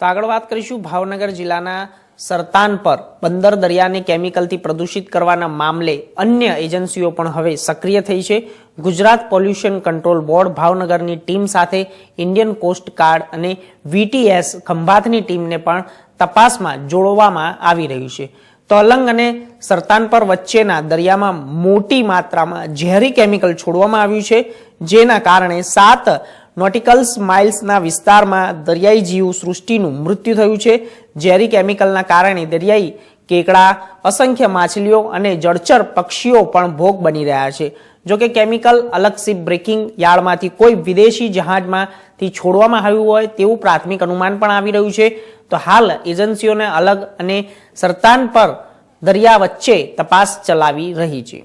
તો આગળ વાત કરીશું ભાવનગર જિલ્લાના સરતાન પર. બંદર દરિયાને કેમિકલથી પ્રદૂષિત કરવાના મામલે અન્ય એજન્સીઓ પણ હવે સક્રિય થઈ છે. ગુજરાત પોલ્યુશન કંટ્રોલ બોર્ડ ભાવનગરની ટીમ સાથે ઇન્ડિયન કોસ્ટ ગાર્ડ અને વીટીએસ ખંભાતની ટીમને પણ તપાસમાં જોડવામાં આવી રહ્યું છે. તો અલંગ અને સરતાન પર વચ્ચેના દરિયામાં મોટી માત્રામાં ઝેરી કેમિકલ છોડવામાં આવ્યું છે. જેના કારણે સાત નોટિકલ્સ માઇલ્સના વિસ્તારમાં દરિયાઈ જીવ સૃષ્ટિનું મૃત્યુ થયું છે. ઝેરી કેમિકલના કારણે દરિયાઈ કેકડા, અસંખ્ય માછલીઓ અને જળચર પક્ષીઓ પણ ભોગ બની રહ્યા છે. જો કે કેમિકલ અલગ શિપ બ્રેકિંગ યાર્ડમાંથી કોઈ વિદેશી જહાજમાંથી છોડવામાં આવ્યું હોય તેવું પ્રાથમિક અનુમાન પણ આવી રહ્યું છે. તો હાલ એજન્સીઓને અલગ અને સરતાન પર દરિયા વચ્ચે તપાસ ચલાવી રહી છે.